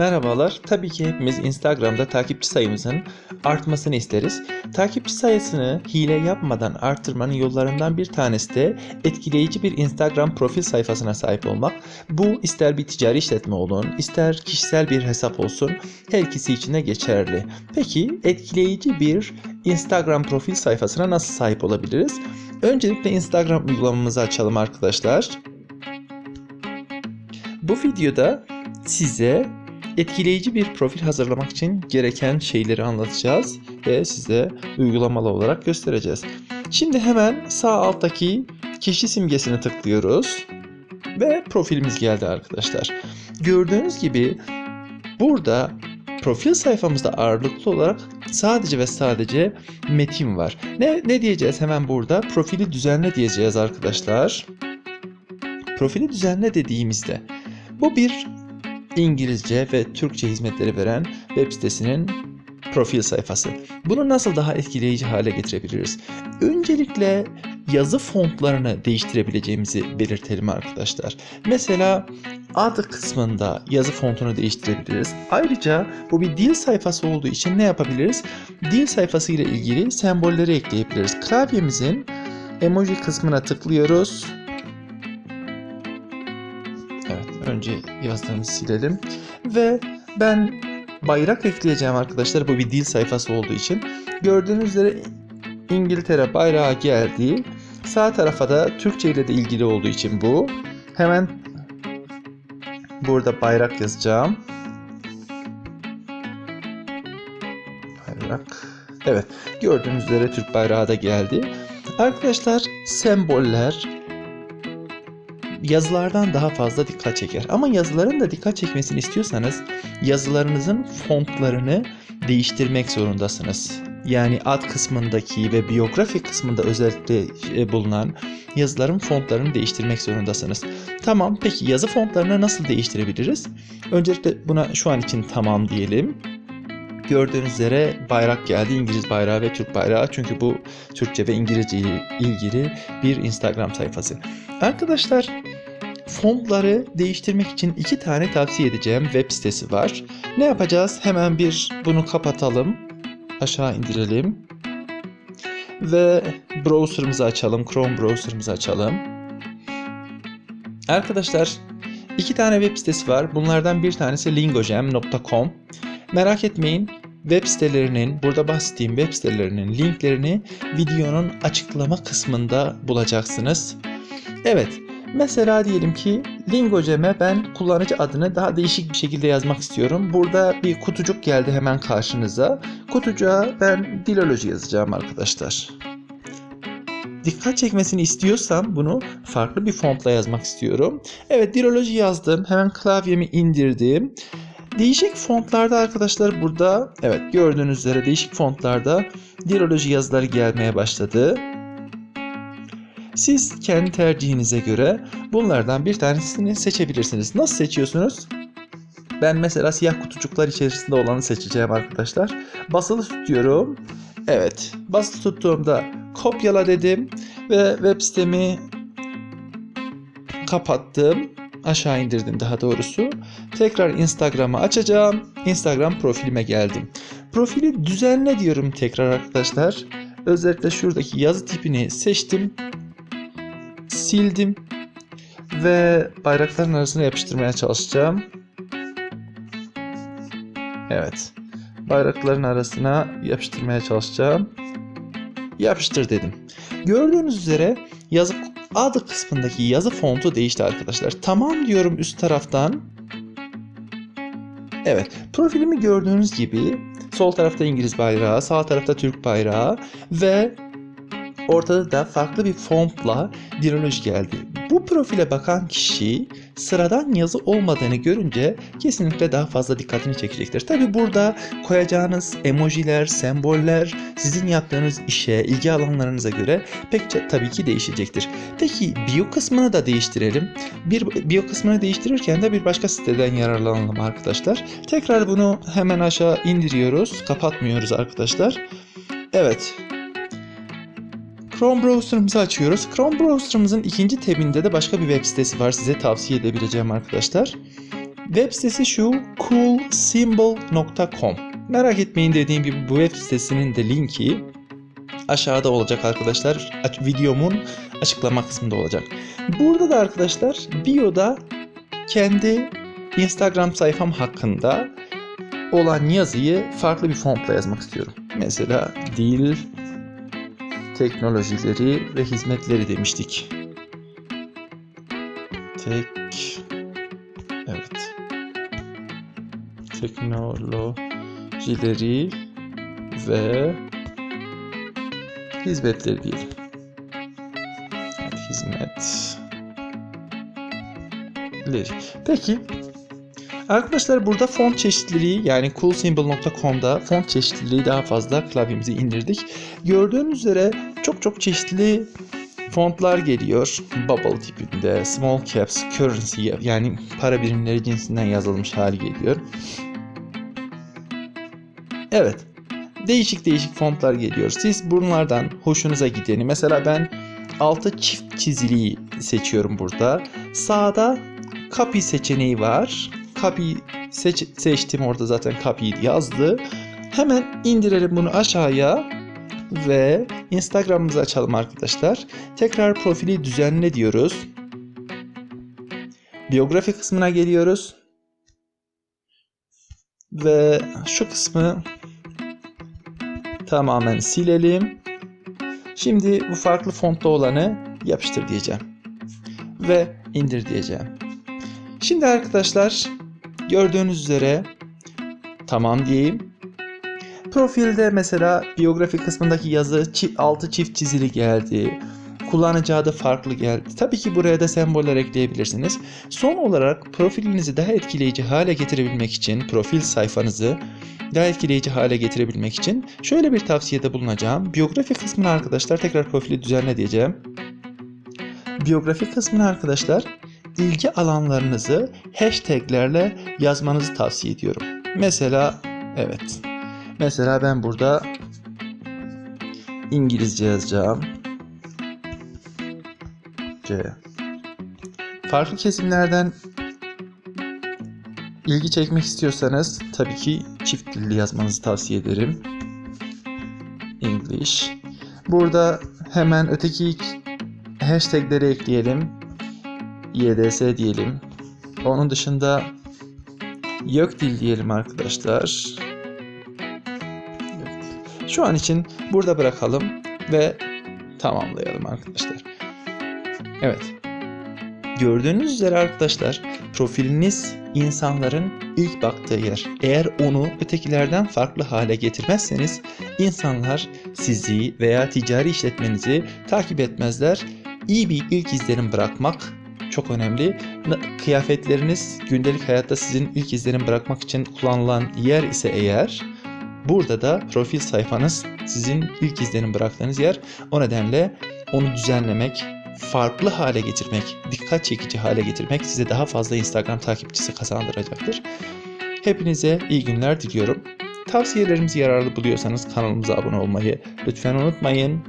Merhabalar. Tabii ki hepimiz Instagram'da takipçi sayımızın artmasını isteriz. Takipçi sayısını hile yapmadan arttırmanın yollarından bir tanesi de etkileyici bir Instagram profil sayfasına sahip olmak. Bu ister bir ticari işletme olun, ister kişisel bir hesap olsun her ikisi için de geçerli. Peki etkileyici bir Instagram profil sayfasına nasıl sahip olabiliriz? Öncelikle Instagram uygulamamızı açalım arkadaşlar. Bu videoda size etkileyici bir profil hazırlamak için gereken şeyleri anlatacağız ve size uygulamalı olarak göstereceğiz. Şimdi hemen sağ alttaki kişi simgesini tıklıyoruz ve profilimiz geldi arkadaşlar. Gördüğünüz gibi burada profil sayfamızda ağırlıklı olarak sadece ve sadece metin var. Ne, ne diyeceğiz hemen burada? Profili düzenle diyeceğiz arkadaşlar. Profili düzenle dediğimizde bu bir İngilizce ve Türkçe hizmetleri veren web sitesinin profil sayfası. Bunu nasıl daha etkileyici hale getirebiliriz? Öncelikle yazı fontlarını değiştirebileceğimizi belirtelim arkadaşlar. Mesela ad kısmında yazı fontunu değiştirebiliriz. Ayrıca bu bir dil sayfası olduğu için ne yapabiliriz? Dil sayfası ile ilgili sembolleri ekleyebiliriz. Klavyemizin emoji kısmına tıklıyoruz. Önce yazdığımızı silelim. Ve ben bayrak ekleyeceğim arkadaşlar. Bu bir dil sayfası olduğu için. Gördüğünüz üzere İngiltere bayrağı geldi. Sağ tarafa da Türkçe ile de ilgili olduğu için bu. Hemen burada bayrak yazacağım. Bayrak. Evet, gördüğünüz üzere Türk bayrağı da geldi. Arkadaşlar semboller, yazılardan daha fazla dikkat çeker. Ama yazıların da dikkat çekmesini istiyorsanız yazılarınızın fontlarını değiştirmek zorundasınız. Yani ad kısmındaki ve biyografi kısmında özellikle e, bulunan yazıların fontlarını değiştirmek zorundasınız. Tamam peki yazı fontlarını nasıl değiştirebiliriz? Öncelikle buna şu an için tamam diyelim. Gördüğünüz üzere bayrak geldi. İngiliz bayrağı ve Türk bayrağı. Çünkü bu Türkçe ve İngilizce ile ilgili bir Instagram sayfası. Arkadaşlar fontları değiştirmek için iki tane tavsiye edeceğim web sitesi var. Ne yapacağız? Hemen bir bunu kapatalım. Aşağı indirelim. Ve browser'ımızı açalım. Chrome browser'ımızı açalım. Arkadaşlar iki tane web sitesi var. Bunlardan bir tanesi lingogem.com. Merak etmeyin web sitelerinin, burada bahsettiğim web sitelerinin linklerini videonun açıklama kısmında bulacaksınız. Evet, mesela diyelim ki Lingocem'e ben kullanıcı adını daha değişik bir şekilde yazmak istiyorum. Burada bir kutucuk geldi hemen karşınıza. Kutucuğa ben Diloloji yazacağım arkadaşlar. Dikkat çekmesini istiyorsam bunu farklı bir fontla yazmak istiyorum. Evet Diloloji yazdım. Hemen klavyemi indirdim. Değişik fontlarda arkadaşlar burada evet gördüğünüz üzere değişik fontlarda Diloloji yazıları gelmeye başladı. Siz kendi tercihinize göre bunlardan bir tanesini seçebilirsiniz. Nasıl seçiyorsunuz? Ben mesela siyah kutucuklar içerisinde olanı seçeceğim arkadaşlar. Basılı tutuyorum. Evet, basılı tuttuğumda kopyala dedim ve web sitemi kapattım. Aşağı indirdim daha doğrusu. Tekrar Instagram'ı açacağım. Instagram profilime geldim. Profili düzenle diyorum tekrar arkadaşlar. Özellikle şuradaki yazı tipini seçtim. Sildim. Ve bayrakların arasına yapıştırmaya çalışacağım. Evet. Bayrakların arasına yapıştırmaya çalışacağım. Yapıştır dedim. Gördüğünüz üzere yazı adı kısmındaki yazı fontu değişti arkadaşlar. Tamam diyorum üst taraftan. Evet, profilimi gördüğünüz gibi sol tarafta İngiliz bayrağı, sağ tarafta Türk bayrağı ve ortada da farklı bir fontla diroloji geldi. Bu profile bakan kişi sıradan yazı olmadığını görünce kesinlikle daha fazla dikkatini çekecektir. Tabi burada koyacağınız emojiler, semboller sizin yaptığınız işe, ilgi alanlarınıza göre pek tabii ki değişecektir. Peki bio kısmını da değiştirelim. Bir bio kısmını değiştirirken de bir başka siteden yararlanalım arkadaşlar. Tekrar bunu hemen aşağı indiriyoruz. Kapatmıyoruz arkadaşlar. Evet, Chrome browser'ımızı açıyoruz. Chrome browser'ımızın ikinci tabinde de başka bir web sitesi var. Size tavsiye edebileceğim arkadaşlar. Web sitesi şu coolsymbol.com. Merak etmeyin dediğim gibi bu web sitesinin de linki aşağıda olacak arkadaşlar. Videomun açıklama kısmında olacak. Burada da arkadaşlar bio'da kendi Instagram sayfam hakkında olan yazıyı farklı bir fontla yazmak istiyorum. Mesela dil, teknolojileri ve hizmetleri demiştik. Tek evet. Teknolojileri ve hizmetleri diyelim. Hizmetleri. Peki Arkadaşlar burada font çeşitliliği yani coolsymbol.com'da font çeşitliliği daha fazla klavyemize indirdik. Gördüğünüz üzere çok çok çeşitli fontlar geliyor. Bubble tipinde, small caps, currency yani para birimleri cinsinden yazılmış hali geliyor. Evet. Değişik değişik fontlar geliyor. Siz bunlardan hoşunuza gideni mesela ben altı çift çiziliği seçiyorum burada. Sağda copy seçeneği var. Copy seç seçtim orada zaten copy yazdı. Hemen indirelim bunu aşağıya ve Instagram'ımızı açalım arkadaşlar. Tekrar profili düzenle diyoruz. Biyografi kısmına geliyoruz. Ve şu kısmı tamamen silelim. Şimdi bu farklı fontta olanı yapıştır diyeceğim. Ve indir diyeceğim. Şimdi arkadaşlar gördüğünüz üzere tamam diyeyim. Profilde mesela biyografi kısmındaki yazı altı çift çizili geldi. Kullanıcı adı farklı geldi. Tabii ki buraya da semboller ekleyebilirsiniz. Son olarak profilinizi daha etkileyici hale getirebilmek için profil sayfanızı daha etkileyici hale getirebilmek için şöyle bir tavsiyede bulunacağım. Biyografi kısmına arkadaşlar tekrar profili düzenle diyeceğim. Biyografi kısmına arkadaşlar ilgi alanlarınızı hashtaglerle yazmanızı tavsiye ediyorum. Mesela evet. Mesela ben burada İngilizce yazacağım. C. Farklı kesimlerden ilgi çekmek istiyorsanız tabii ki çift dilli yazmanızı tavsiye ederim. English. Burada hemen öteki hashtagleri ekleyelim. YDS diyelim. Onun dışında yok dil diyelim arkadaşlar. Şu an için burada bırakalım ve tamamlayalım arkadaşlar. Evet. Gördüğünüz üzere arkadaşlar profiliniz insanların ilk baktığı yer. Eğer onu ötekilerden farklı hale getirmezseniz insanlar sizi veya ticari işletmenizi takip etmezler. İyi bir ilk izlenim bırakmak çok önemli. Kıyafetleriniz gündelik hayatta sizin ilk izlenim bırakmak için kullanılan yer ise eğer burada da profil sayfanız sizin ilk izlenim bıraktığınız yer. O nedenle onu düzenlemek, farklı hale getirmek, dikkat çekici hale getirmek size daha fazla Instagram takipçisi kazandıracaktır. Hepinize iyi günler diliyorum. Tavsiyelerimizi yararlı buluyorsanız kanalımıza abone olmayı lütfen unutmayın.